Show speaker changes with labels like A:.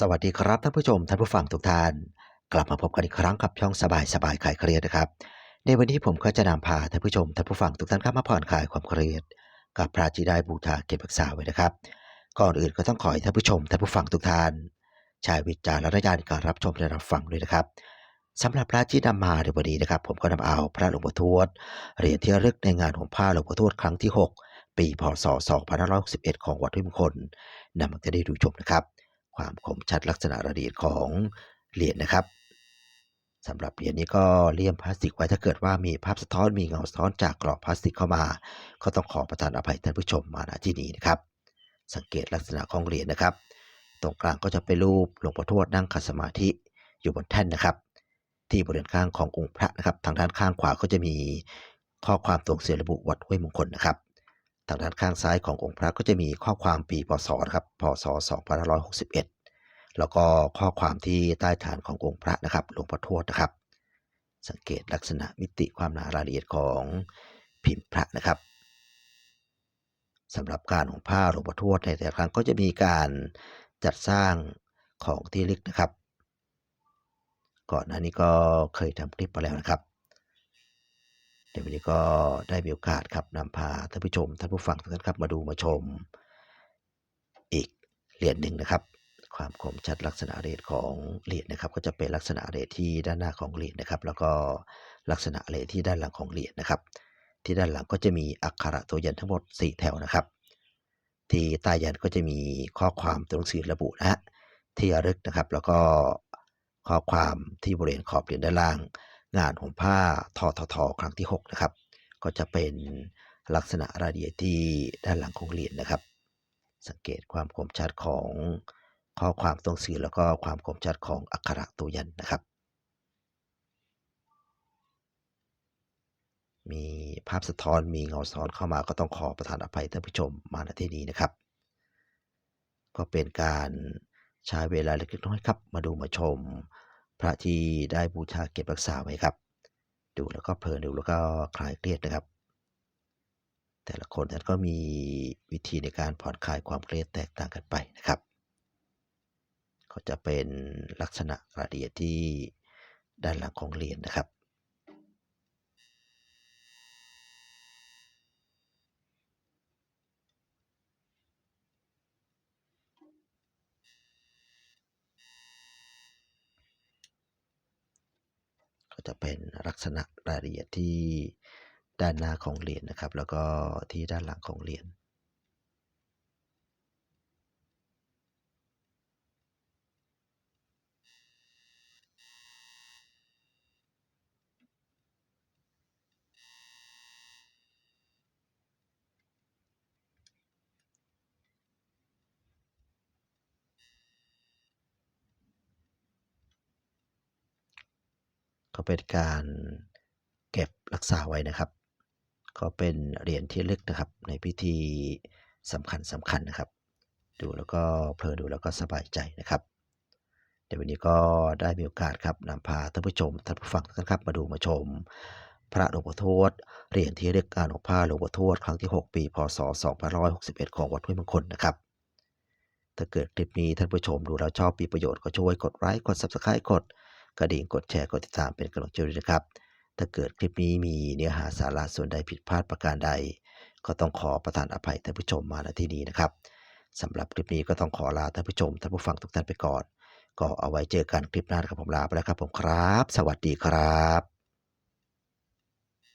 A: สวัสดีครับท่านผู้ชมท่านผู้ฟังทุกท่าน กลับมาพบกันอีกครั้งกับช่องสบายสบายคลายเครียดนะครับ ในวันนี้ผมก็จะนำพาท่านผู้ชมท่านผู้ฟังทุกท่านครับมาผ่อนคลายความเครียด กับพระจีได้บูชาเก็บรักษาไว้นะครับ ก่อนอื่นก็ต้องขอให้ท่านผู้ชมท่านผู้ฟังทุกท่านใช้วิจารณญาณในการรับชมและรับฟังด้วยนะครับสำหรับพระที่นำมาในวันนี้นะครับ ผมก็นำเอาพระหลวงพ่อทวดเหรียญที่ระลึกในงานของผ้าหลวงพ่อทวดครั้งที่ 6 ปีพศ 2561 ของวัดห้วยมงคลนำมาจะได้ดูชมนะครับ ความคมชัดลักษณะระเอียดของเหรียญนะครับสำหรับเหรียญนี้ก็เลี่ยมพลาสติกไว้ถ้าเกิดว่ามีภาพสะท้อนมีเงาสะท้อนจากกรอบพลาสติกเข้ามา ก็ต้องขอประทานอภัยท่านผู้ชมมาณที่นี้นะครับ สังเกตลักษณะของเหรียญนะครับ ตรงกลางก็จะเป็นรูปหลวงพ่อทวดนั่งขัดสมาธิอยู่บนแท่นนะครับ ที่บริเวณข้างขององค์พระนะครับ ทางด้านข้างขวาก็จะมีข้อความตรงเสียระบุวัดห้วยมงคลนะครับ ทางด้านข้างซ้ายขององค์พระก็จะมีข้อความปีพศนะครับพศ 2561 แล้วก็ข้อความที่ใต้ฐานขององค์พระนะครับหลวงพ่อทวดนะครับ สังเกตลักษณะมิติความหนารายละเอียดของพิมพ์พระนะครับสำหรับการของผ้าหลวงพ่อทวดในแต่ละครั้งก็จะมีการจัดสร้างของที่ลึกนะครับ ก่อนหน้านี้ก็เคยทำคลิปไปแล้วนะครับ เดี๋ยววันนี้ก็ได้มีโอกาสครับนำพาท่านผู้ชมท่านผู้ฟังทุกท่านครับมาดูมาชม อีกเหรียญหนึ่งนะครับ ความคมชัดลักษณะเรียญของเหรียญนะครับ ก็จะเป็นลักษณะเรียญที่ด้านหน้าของเหรียญนะครับ แล้วก็ลักษณะเรียญที่ด้านหลังของเหรียญนะครับ ที่ด้านหลังก็จะมีอักขระตัวยันทั้งหมด 4 แถวนะครับ ที่ใต้ยันก็จะมีข้อความตัวหนังสือระบุนะฮะที่ระลึกนะครับ แล้วก็ข้อความที่บริเวณขอบเหรียญด้านล่าง งานห่มผ้าทอทอทอครั้งที่ 6 นะครับ ก็จะเป็นลักษณะรายละเอียดที่ด้านหลังของเหรียญนะครับ สังเกตความคมชัดของข้อความตรงสื่อแล้วก็ความคมชัดของอักขระตัวยันนะครับ มีภาพสะท้อนมีเงาสะท้อนเข้ามาก็ต้องขอประทานอภัยท่านผู้ชมมาณที่นี้นะครับ ก็เป็นการใช้เวลาเล็กน้อยครับ มาดูมาชม พระที่ได้บูชาเก็บรักษาไว้ครับ ดูแล้วก็เพลินดูแล้วก็คลายเครียดนะครับ แต่ละคนนั้นก็มีวิธีในการผ่อนคลายความเครียดแตกต่างกันไปนะครับ ก็จะเป็นลักษณะรายละเอียดที่ด้านหลังของเหรียญนะครับ จะเป็นลักษณะรายละเอียดที่ด้านหน้าของเหรียญนะครับ แล้วก็ที่ด้านหลังของเหรียญ ก็เป็นการเก็บรักษาไว้นะครับ ก็เป็นเหรียญที่ลึกนะครับ ในพิธีสำคัญสำคัญนะครับ ดูแล้วก็เพลินดูแล้วก็สบายใจนะครับเดี๋ยววันนี้ก็ได้มีโอกาสครับนำพาท่านผู้ชมท่านผู้ฟังทุกท่านครับมาดูมาชม พระหลวงพ่อทวดเหรียญที่ระลึกการของผ้าหลวงพ่อทวดครั้งที่ 6 ปี พศ 2561 ของวัดห้วยมงคลนะครับถ้าเกิดคลิปนี้ท่านผู้ชมดูแล้วชอบมีประโยชน์ก็ช่วยกดไลค์กด Subscribe กด กระดิ่งกดแชร์กดติดตามเป็นกำลังใจด้วยนะครับ ถ้าเกิดคลิปนี้มีเนื้อหาสาระส่วนใดผิดพลาดประการใด ก็ต้องขอประทานอภัยท่านผู้ชมมาณที่นี้นะครับสำหรับคลิปนี้ก็ต้องขอลาท่านผู้ชมท่านผู้ฟังทุกท่านไปก่อน ก็เอาไว้เจอกันคลิปหน้าครับผมลาไปแล้วครับผมครับ สวัสดีครับ